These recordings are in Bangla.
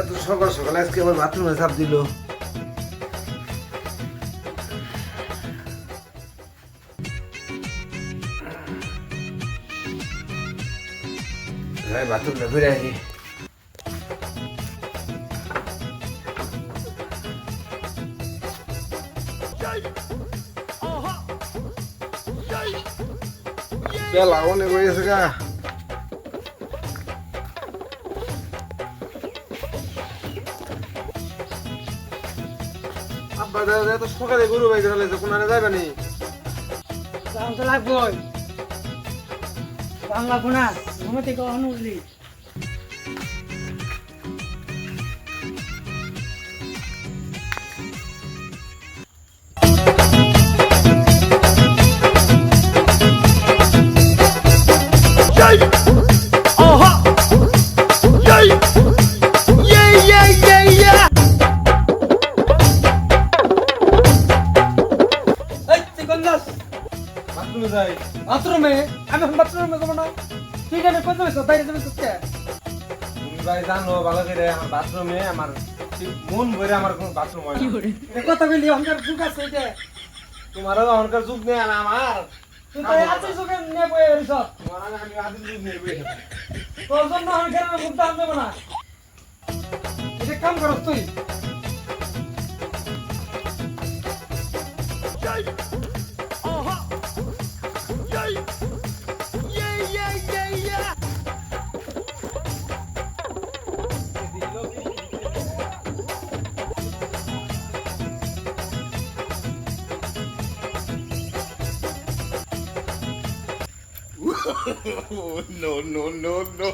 এত সকাল সকাল আজকে আমার বাথরুমে চাপ দিল। হ্যাঁ বাথরুমটা ফিরে আসি। বেলা অনেক হয়ে গেছে গা আব্বা দাদা তো সকালে গরু বাইক চালাইছে কোনানে যাবে নি? দাম তো লাগবই। দাম লাগবো না ঘুমে থেকে বাথরুমে যাই। বাথরুমে? আমি এখন বাথরুমে যাব না। তুই কেন কোন যাবি বাইরে যাবি তো কে? তুমি ভাই জানো ভালো করে আমার বাথরুমে আমার মন ভরে আমার কোনো বাথরুম হয় কথা কইলি অঙ্কার যুগ আছে এটা তোমারও অনকার যুগ নেই আর আমার। তোর জন্য আমি কেন মুখ দাম দেবো না। এটা কাম করস তুই। no, no, no, no.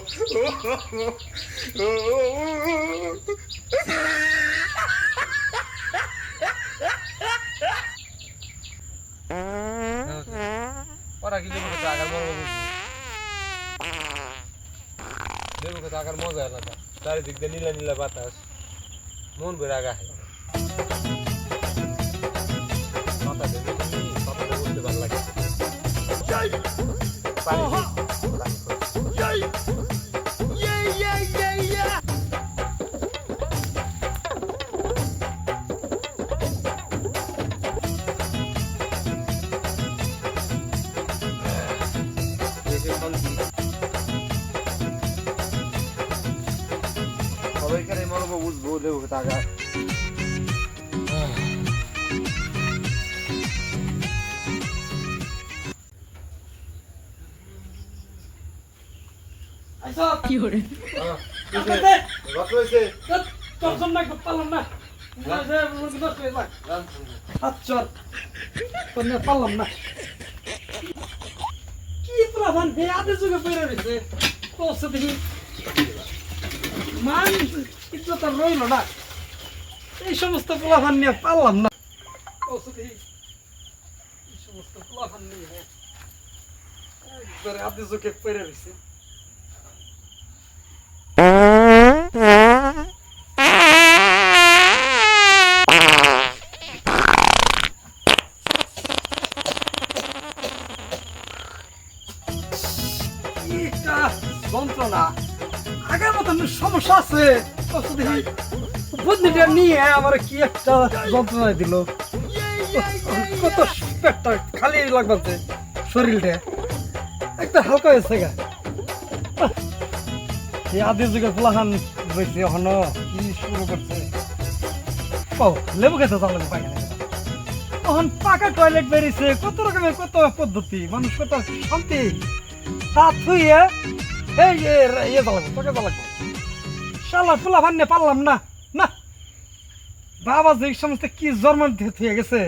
ওরা কি দেবো টাকার মজা বুঝবো দেবো টাকার মজা আলাদা চারিদিক দিয়ে নীলা নীলা বাতাস মন ভরে আগা হয় কথা দেখে তুমি কথাটা বলতে ভালো লাগে সবাইকার এই মর্ম বুঝবো দেবো টাকা কি করে পারলাম না আচ্ছা পারলাম না কি প্রধান হে আদে যুগে পড়ে রয়েছে তোর সাথে মান এই সমস্ত পোলাভান নিয়ে পারলাম না তোর সাথে এই সমস্ত পোলাভান নিয়ে একবারে আদে যুগে পড়ে রয়েছে যন্ত্রণা। আগের মতন সমস্যা আছে? বুদ্ধিটা নিয়ে আমার কি একটা যন্ত্রণা দিল। কত খালি লাগবে শরীরটা। একটা হালকা হয়েছে গা। এই আদি যুগে হন কি শুরু করছে? ও, লেবু পায়খানা তখন পাকা টয়লেট বেরিয়েছে, কত রকমের কত পদ্ধতি মানুষ কত শান্তি। তা থুইয়ে এই ইয়ে তোকে জ্বালাবো। শালা ফুলা ভান্নে পারলাম না। না। বাবা যে সমস্ত কি জন্ম দিয়ে গেছে।